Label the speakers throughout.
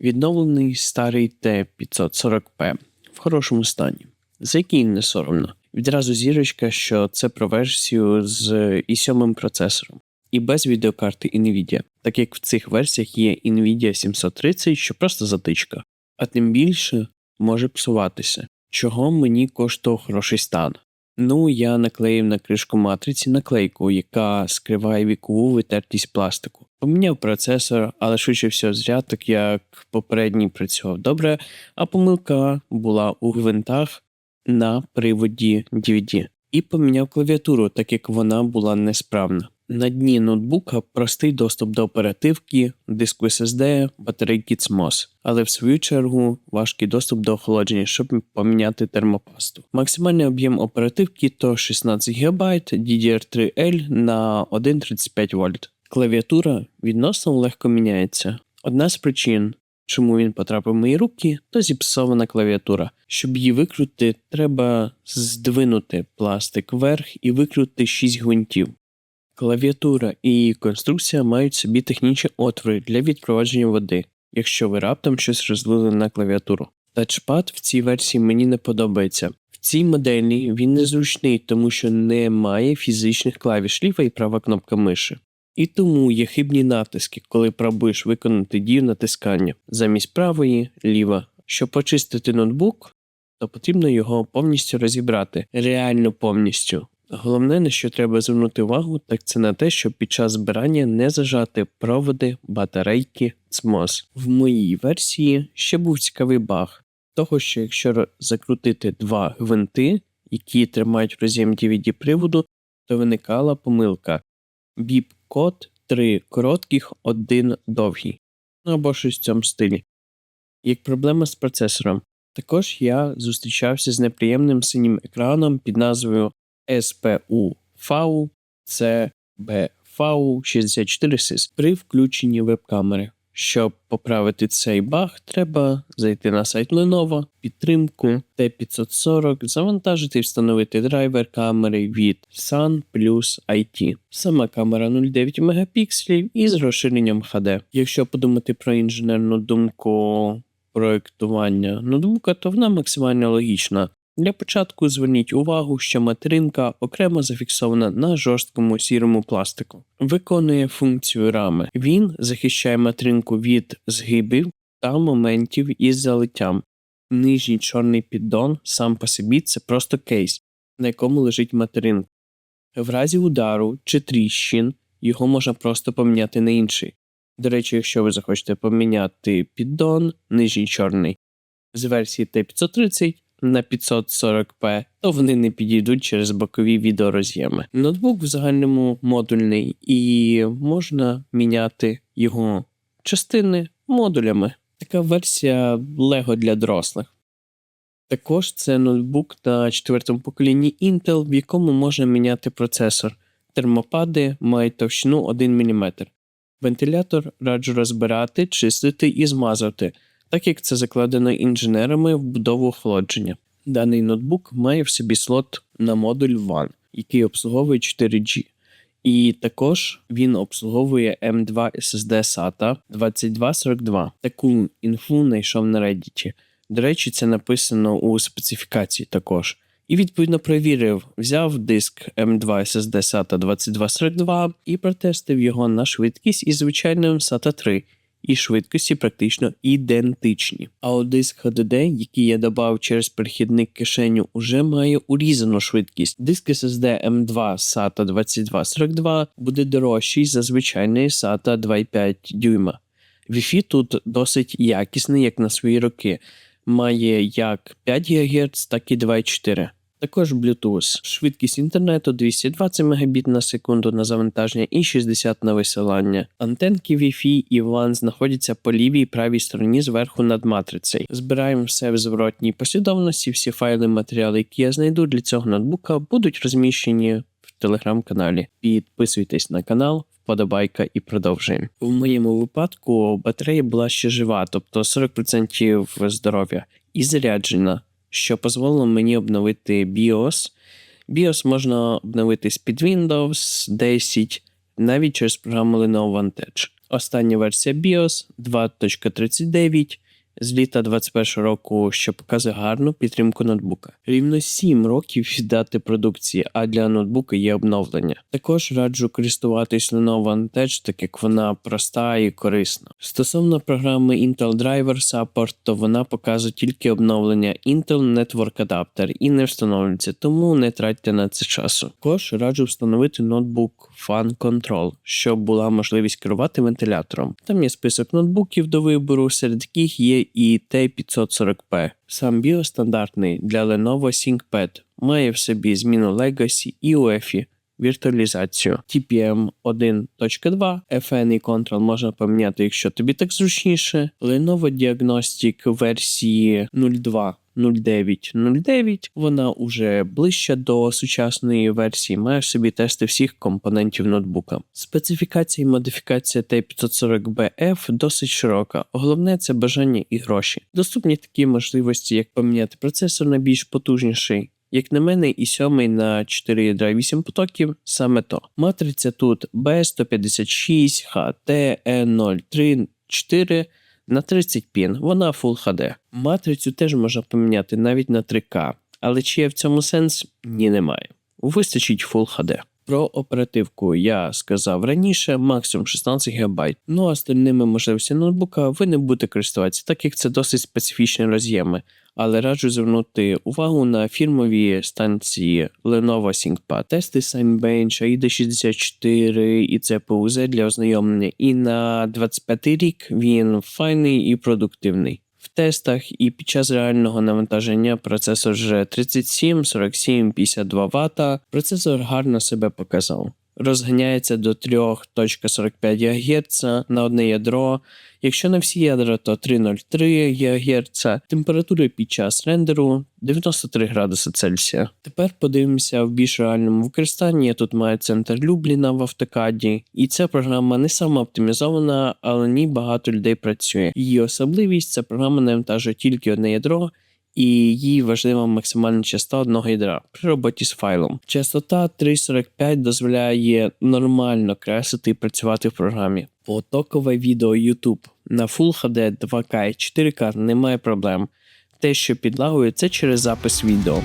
Speaker 1: Відновлений старий Т540П в хорошому стані, за який не соромно. Відразу зірочка, що це про версію з i7 процесором. І без відеокарти NVIDIA, так як в цих версіях є NVIDIA 730, що просто затичка, а тим більше може псуватися, чого мені коштував хороший стан. Ну, я наклеїв на кришку матриці наклейку, яка скриває вікову витертість пластику. Поміняв процесор, але швидше всього зря, так як попередній працював добре, а помилка була у гвинтах на приводі DVD. І поміняв клавіатуру, так як вона була несправна. На дні ноутбука простий доступ до оперативки, диску SSD, батарейки CMOS, але в свою чергу важкий доступ до охолодження, щоб поміняти термопасту. Максимальний об'єм оперативки то 16 ГБ DDR3L на 1,35 вольт. Клавіатура відносно легко міняється. Одна з причин, чому він потрапив в мої руки, то зіпсована клавіатура. Щоб її викрутити, треба здвинути пластик вверх і викрутити 6 гвинтів. Клавіатура і її конструкція мають собі технічні отвори для відпровадження води, якщо ви раптом щось розлили на клавіатуру. Тачпад в цій версії мені не подобається. В цій моделі він незручний, тому що не має фізичних клавіш ліва і права кнопка миші. І тому є хибні натиски, коли пробуєш виконати дію натискання замість правої ліва. Щоб почистити ноутбук, то потрібно його повністю розібрати, реально повністю. Головне, на що треба звернути увагу, так це на те, щоб під час збирання не зажати проводи, батарейки, цмос. В моїй версії ще був цікавий баг, того що якщо закрутити два гвинти, які тримають в роз'єм DVD приводу, то виникала помилка. Біп-код три коротких, один довгий. Ну або щось в цьому стилі. Як проблема з процесором. Також я зустрічався з неприємним синім екраном під назвою SPU FAU CBFAU 64 SIS при включенні веб-камери. Щоб поправити цей баг, треба зайти на сайт Lenovo, підтримку T540, завантажити і встановити драйвер камери від Sun Plus IT. Сама камера 0,9 мегапікселів із розширенням HD. Якщо подумати про інженерну думку проєктування ноутбука, то вона максимально логічна. Для початку зверніть увагу, що материнка окремо зафіксована на жорсткому сірому пластику. Виконує функцію рами. Він захищає материнку від згибів та моментів із залиттям. Нижній чорний піддон сам по собі це просто кейс, на якому лежить материнка. В разі удару чи тріщин його можна просто поміняти на інший. До речі, якщо ви захочете поміняти піддон, нижній чорний з версії T530 на 540p, то вони не підійдуть через бокові відеороз'єми. Ноутбук в загальному модульний і можна міняти його частини модулями. Така версія Lego для дорослих. Також це ноутбук на четвертому поколінні Intel, в якому можна міняти процесор. Термопади мають товщину 1 мм. Вентилятор раджу розбирати, чистити і змазувати так як це закладено інженерами в будову охолодження. Даний ноутбук має в собі слот на модуль WAN, який обслуговує 4G. І також він обслуговує M2 SSD SATA 2242. Таку інфу знайшов на Reddit. До речі, це написано у специфікації також. І відповідно перевірив, взяв диск M2 SSD SATA 2242 і протестив його на швидкість із звичайним SATA 3 і швидкості практично ідентичні. А от диск HDD, який я додав через перехідник кишеню, уже має урізану швидкість. Диск SSD M2 SATA 2242 буде дорожчий за звичайний SATA 2,5 дюйма. Wi-Fi тут досить якісний, як на свої роки. Має як 5 ГГц, так і 2,4. Також Bluetooth. Швидкість інтернету 220 Мбіт на секунду на завантаження і 60 на висилання. Антенки Wi-Fi і WLAN знаходяться по лівій і правій стороні зверху над матрицею. Збираємо все в зворотній послідовності. Всі файли, матеріали, які я знайду для цього ноутбука, будуть розміщені в телеграм-каналі. Підписуйтесь на канал. Вподобайка і продовжуємо. В моєму випадку батарея була ще жива, тобто 40% здоров'я, і заряджена що дозволило мені обновити BIOS. BIOS можна обновити з під Windows 10, навіть через програму Lenovo Vantage. Остання версія BIOS 2.39 з літа 21 року, що показує гарну підтримку ноутбука. Рівно 7 років від дати продукції, а для ноутбука є обновлення. Також раджу користуватись Lenovo Vantage, так як вона проста і корисна. Стосовно програми Intel Driver Support, то вона показує тільки обновлення Intel Network Adapter і не встановлюється, тому не тратьте на це часу. Також раджу встановити ноутбук Fan Control, щоб була можливість керувати вентилятором. Там є список ноутбуків до вибору, серед яких є і T540p. Сам BIOS стандартний для Lenovo ThinkPad має в собі зміну Legacy і UEFI, віртуалізацію TPM 1.2, FN і Control можна поміняти, якщо тобі так зручніше. Lenovo Diagnostic версії 02 0909, вона уже ближча до сучасної версії, має в собі тести всіх компонентів ноутбука. Специфікація і модифікація T540BF досить широка. Головне це бажання і гроші. Доступні такі можливості, як поміняти процесор на більш потужніший. Як на мене, і 7 на 4 ядра 8 потоків саме то. Матриця тут B156, HT, E034 на 30 пін, вона Full HD. Матрицю теж можна поміняти навіть на 3К, але чи є в цьому сенс? Ні, немає. Вистачить Full HD. Про оперативку я сказав раніше, максимум 16 ГБ. Ну а остальними можливостями ноутбука ви не будете користуватися, так як це досить специфічні роз'єми. Але раджу звернути увагу на фірмові станції Lenovo ThinkPad, тести Signbench, AID64 і CPUZ для ознайомлення. І на 25 рік він файний і продуктивний. В тестах і під час реального навантаження процесор вже 37, 47, 52 Вт. Процесор гарно себе показав. Розганяється до 3.45 ГГц на одне ядро. Якщо на всі ядра, то 3.03 ГГц. Температура під час рендеру 93 градуси Цельсія. Тепер подивимося в більш реальному використанні. Я тут маю центр Любліна в автокаді, і ця програма не сама оптимізована, але ні багато людей працює. Її особливість це програма навантажує тільки одне ядро. І їй важлива максимальна частота одного ядра при роботі з файлом. Частота 3.45 дозволяє нормально креслити і працювати в програмі. Потокове відео YouTube на Full HD 2K і 4K немає проблем. Те, що підлагує, це через запис відео.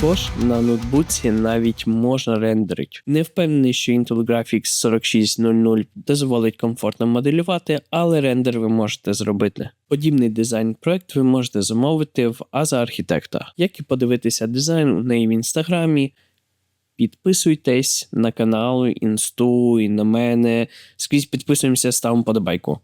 Speaker 1: Також на ноутбуці навіть можна рендерити. Не впевнений, що Intel Graphics 4600 дозволить комфортно моделювати, але рендер ви можете зробити. Подібний дизайн проект ви можете замовити в Аза Архітекта. Як і подивитися дизайн у неї в інстаграмі. Підписуйтесь на канал, інсту і на мене. Скрізь підписуємося, ставимо подобайку.